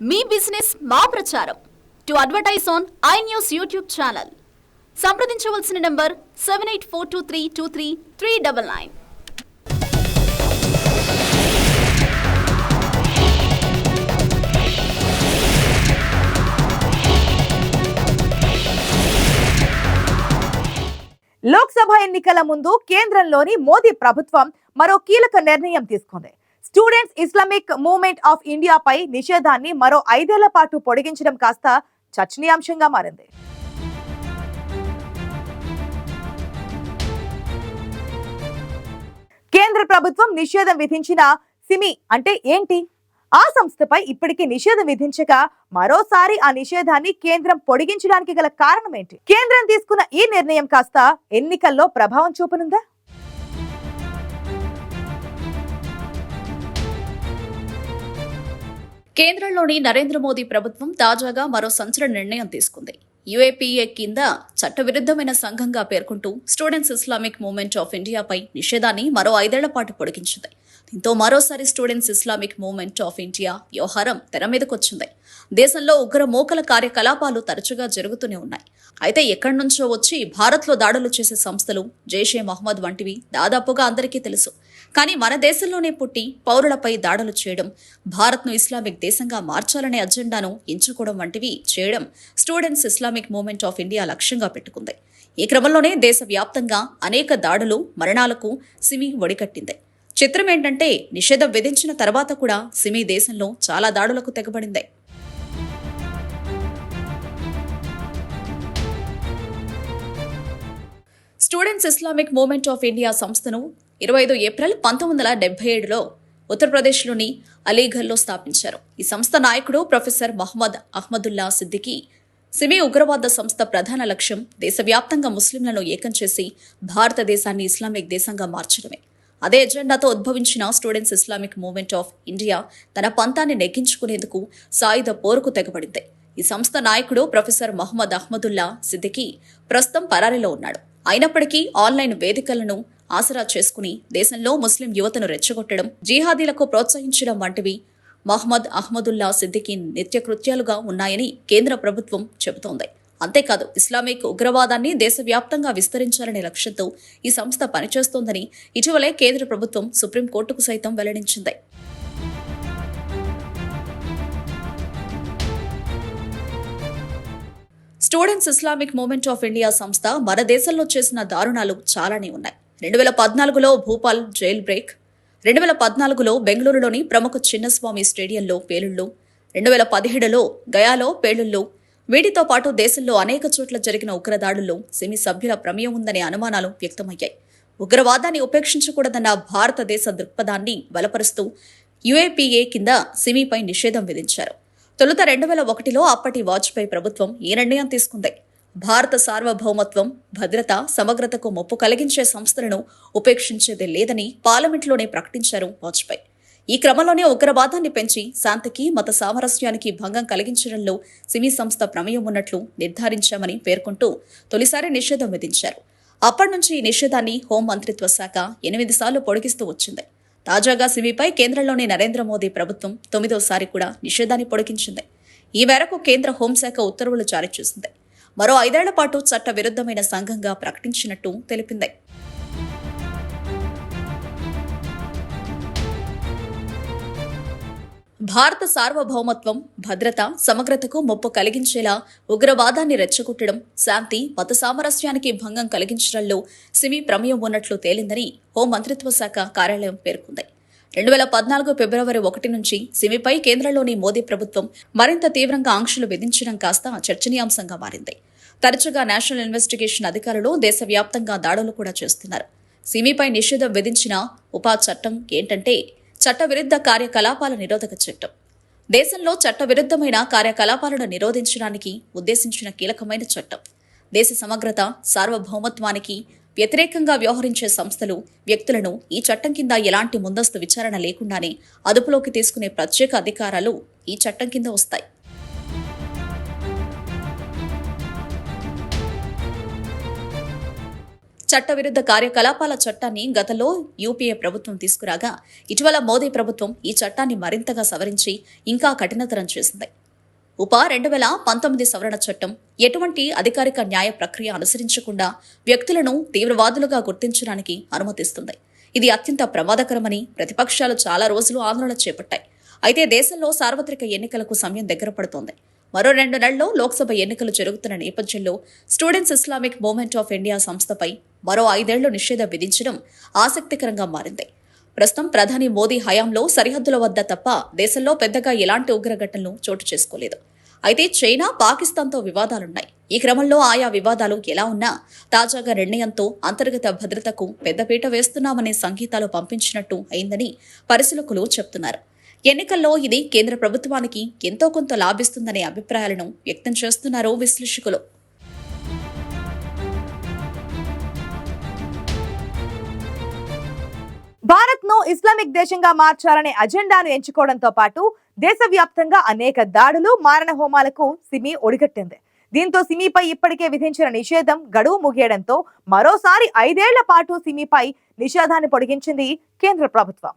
మీ business మా ప్రచారం. To advertise on I News YouTube channel. సంప్రదించవలసిన number seven eight four two three two three three double nine. Lok Sabha ఎన్నికల ముందు కేంద్రంలోని మోదీ ప్రభుత్వం మరో కీలక నిర్ణయం తీసుకుంది. స్టూడెంట్స్ ఇస్లామిక్ మూవ్మెంట్ ఆఫ్ ఇండియాపై నిషేధాన్ని మరో ఐదేళ్ళ పాటు పొడిగించడం కాస్త చర్చనీయాంశంగా మారింది. కేంద్ర ప్రభుత్వం నిషేధం విధించిన సిమి అంటే ఏంటి? ఆ సంస్థపై ఇప్పటికీ నిషేధం విధించగా మరోసారి ఆ నిషేధాన్ని కేంద్రం పొడిగించడానికి గల కారణం ఏంటి? కేంద్రం తీసుకున్న ఈ నిర్ణయం కాస్త ఎన్నికల్లో ప్రభావం చూపనుందా? కేంద్రంలోని నరేంద్ర మోదీ ప్రభుత్వం తాజాగా మరో సంచలన నిర్ణయం తీసుకుంది. యుఏపీఏ కింద చట్టవిరుద్ధమైన సంఘంగా పేర్కొంటూ స్టూడెంట్స్ ఇస్లామిక్ మూవ్మెంట్ ఆఫ్ ఇండియాపై నిషేధాన్ని మరో ఐదేళ్ళ పాటు పొడిగించింది. దీంతో మరోసారి Students Islamic Movement of India వ్యవహారం తెర మీదకొచ్చింది. దేశంలో ఉగ్ర మోకల కార్యకలాపాలు తరచుగా జరుగుతూనే ఉన్నాయి. అయితే ఎక్కడి నుంచో వచ్చి భారత్లో దాడులు చేసే సంస్థలు జైషే మహమ్మద్ వంటివి దాదాపుగా అందరికీ తెలుసు. కానీ మన దేశంలోనే పుట్టి పౌరులపై దాడులు చేయడం భారత్ను ఇస్లామిక్ దేశంగా మార్చాలనే అజెండాను ఎంచుకోవడం వంటివి చేయడం Students Islamic Movement of India లక్ష్యంగా పెట్టుకుంది. ఈ క్రమంలోనే దేశవ్యాప్తంగా అనేక దాడులు మరణాలకు సిమి ఒడికట్టింది చిత్రం ఏంటంటే నిషేధం విధించిన తర్వాత కూడా సిమి దేశంలో చాలా దాడులకు తెగబడింది. Students Islamic Movement of India సంస్థను ఇరవై ఐదు ఏప్రిల్ పంతొమ్మిది వందల డెబ్బై ఏడులో ఉత్తరప్రదేశ్లోని అలీఘర్లో స్థాపించారు. ఈ సంస్థ నాయకుడు ప్రొఫెసర్ మహమ్మద్ అహ్మదుల్లా సిద్దికి సిమి ఉగ్రవాద సంస్థ ప్రధాన లక్ష్యం దేశవ్యాప్తంగా ముస్లింలను ఏకం చేసి భారతదేశాన్ని ఇస్లామిక్ దేశంగా మార్చడమే. అదే ఎజెండాతో ఉద్భవించిన Students Islamic Movement of India తన పంతాన్ని నెగ్గించుకునేందుకు సాయుధ పోరుకు తెగబడింది. ఈ సంస్థ నాయకుడు ప్రొఫెసర్ మహమ్మద్ అహ్మదుల్లా సిద్దికి ప్రస్తుతం పరారీలో ఉన్నాడు. అయినప్పటికీ ఆన్లైన్ వేదికలను ఆసరా చేసుకుని దేశంలో ముస్లిం యువతను రెచ్చగొట్టడం జీహాదీలకు ప్రోత్సహించడం వంటివి మహ్మద్ అహ్మదుల్లా సిద్దికి నిత్యకృత్యాలుగా ఉన్నాయని కేంద్ర ప్రభుత్వం చెబుతోంది. అంతేకాదు ఇస్లామిక్ ఉగ్రవాదాన్ని దేశవ్యాప్తంగా విస్తరించాలనే లక్ష్యంతో ఈ సంస్థ పనిచేస్తోందని ఇటీవలే కేంద్ర ప్రభుత్వం సుప్రీంకోర్టుకు సైతం వెల్లడించింది. Students Islamic Movement of India సంస్థ మన దేశంలో చేసిన దారుణాలు చాలానే ఉన్నాయి. రెండు వేల పద్నాలుగులో భూపాల్ జైల్ బ్రేక్ రెండు వేల పద్నాలుగులో బెంగళూరులోని ప్రముఖ చిన్నస్వామి స్టేడియంలో పేలుళ్ళు రెండు వేల పదిహేడులో గయాలో పేలుళ్ళు వీటితో పాటు దేశంలో అనేక చోట్ల జరిగిన ఉగ్రదాడుల్లో సిమి సభ్యుల ప్రమేయం ఉందనే అనుమానాలు వ్యక్తమయ్యాయి. ఉగ్రవాదాన్ని ఉపేక్షించకూడదన్న భారతదేశ దృక్పథాన్ని బలపరుస్తూ యుఏపీఏ కింద సిమిపై నిషేధం విధించారు. తొలుత రెండు వేల ఒకటిలో అప్పటి వాజ్పేయి ప్రభుత్వం ఈ నిర్ణయం తీసుకుంది. భారత సార్వభౌమత్వం భద్రత సమగ్రతకు ముప్పు కలిగించే సంస్థలను ఉపేక్షించేది లేదని పార్లమెంట్లోనే ప్రకటించారు వాజ్పేయి. ఈ క్రమంలోనే ఉగ్రవాదాన్ని పెంచి శాంతికి మత సామరస్యానికి భంగం కలిగించడంలో సిమి సంస్థ ప్రమేయం ఉన్నట్లు నిర్ధారించామని పేర్కొంటూ తొలిసారి నిషేధం విధించారు. అప్పటి నుంచి ఈ నిషేధాన్ని హోం మంత్రిత్వ శాఖ ఎనిమిది సార్లు పొడిగిస్తూ వచ్చింది. తాజాగా సిమిపై కేంద్రంలోని నరేంద్ర మోదీ ప్రభుత్వం తొమ్మిదోసారి కూడా నిషేధాన్ని పొడిగించింది. ఈ మేరకు కేంద్ర హోంశాఖ ఉత్తర్వులు జారీ చేసింది. మరో ఐదేళ్ళ పాటు చట్ట విరుద్ధమైన సంఘంగా ప్రకటించినట్టు తెలిపింది. భారత సార్వభౌమత్వం భద్రత సమగ్రతకు ముప్పు కలిగించేలా ఉగ్రవాదాన్ని రెచ్చగొట్టడం శాంతి మత సామరస్యానికి భంగం కలిగించడంలో సిమి ప్రమేయం ఉన్నట్లు తేలిందని హోంమంత్రిత్వ శాఖ కార్యాలయం పేర్కొంది. రెండు వేల పద్నాలుగు ఫిబ్రవరి ఒకటి నుంచి సిమిపై కేంద్రంలోని మోదీ ప్రభుత్వం మరింత తీవ్రంగా ఆంక్షలు విధించడం కాస్త చర్చనీయాంశంగా మారింది. తరచుగా నేషనల్ ఇన్వెస్టిగేషన్ అధికారులు దేశవ్యాప్తంగా దాడులు కూడా చేస్తున్నారు. సిమిపై నిషేధం విధించిన ఉపా చట్టం ఏంటంటే చట్టవిరుద్ధ కార్యకలాపాల నిరోధక చట్టం. దేశంలో చట్టవిరుద్ధమైన కార్యకలాపాలను నిరోధించడానికి ఉద్దేశించిన కీలకమైన చట్టం. దేశ సమగ్రత సార్వభౌమత్వానికి వ్యతిరేకంగా వ్యవహరించే సంస్థలు వ్యక్తులను ఈ చట్టం కింద ఎలాంటి ముందస్తు విచారణ లేకుండానే అదుపులోకి తీసుకునే ప్రత్యేక అధికారాలు ఈ చట్టం కింద వస్తాయి. చట్టవిరుద్ధ కార్యకలాపాల చట్టాన్ని గతంలో యూపీఏ ప్రభుత్వం తీసుకురాగా ఇటీవల మోదీ ప్రభుత్వం ఈ చట్టాన్ని మరింతగా సవరించి ఇంకా కఠినతరం చేసింది. ఉప రెండు వేల పంతొమ్మిది సవరణ చట్టం ఎటువంటి అధికారిక న్యాయ ప్రక్రియ అనుసరించకుండా వ్యక్తులను తీవ్రవాదులుగా గుర్తించడానికి అనుమతిస్తుంది. ఇది అత్యంత ప్రమాదకరమని ప్రతిపక్షాలు చాలా రోజులు ఆందోళన చేపట్టాయి. అయితే దేశంలో సార్వత్రిక ఎన్నికలకు సమయం దగ్గర పడుతోంది. మరో రెండు నెలల్లో లోక్సభ ఎన్నికలు జరుగుతున్న నేపథ్యంలో Students Islamic Movement of India సంస్థపై మరో ఐదేళ్ళు నిషేధం విధించడం ఆసక్తికరంగా మారింది. ప్రస్తుతం ప్రధాని మోదీ హయాంలో సరిహద్దుల వద్ద తప్ప దేశంలో పెద్దగా ఎలాంటి ఉగ్రఘటనలు చోటు చేసుకోలేదు. అయితే చైనా పాకిస్తాన్తో వివాదాలున్నాయి. ఈ క్రమంలో ఆయా వివాదాలు ఎలా ఉన్నా తాజాగా నిర్ణయంతో అంతర్గత భద్రతకు పెద్దపీట వేస్తున్నామనే సంకేతాలు పంపించినట్టు అయిందని పరిశీలకులు చెప్తున్నారు. ఎన్నికల్లో ఇది కేంద్ర ప్రభుత్వానికి ఎంతో కొంత లాభిస్తుందనే అభిప్రాయాలను వ్యక్తం చేస్తున్నారు విశ్లేషకులు. భారత్ను ఇస్లామిక్ దేశంగా మార్చాలనే అజెండాను ఎంచుకోవడంతో పాటు దేశవ్యాప్తంగా అనేక దాడులు మారణ హోమాలకు సిమి ఒడిగట్టింది. దీంతో సిమిపై ఇప్పటికే విధించిన నిషేధం గడువు ముగియడంతో మరోసారి ఐదేళ్ళ పాటు సిమిపై నిషేధాన్ని పొడిగించింది కేంద్ర ప్రభుత్వం.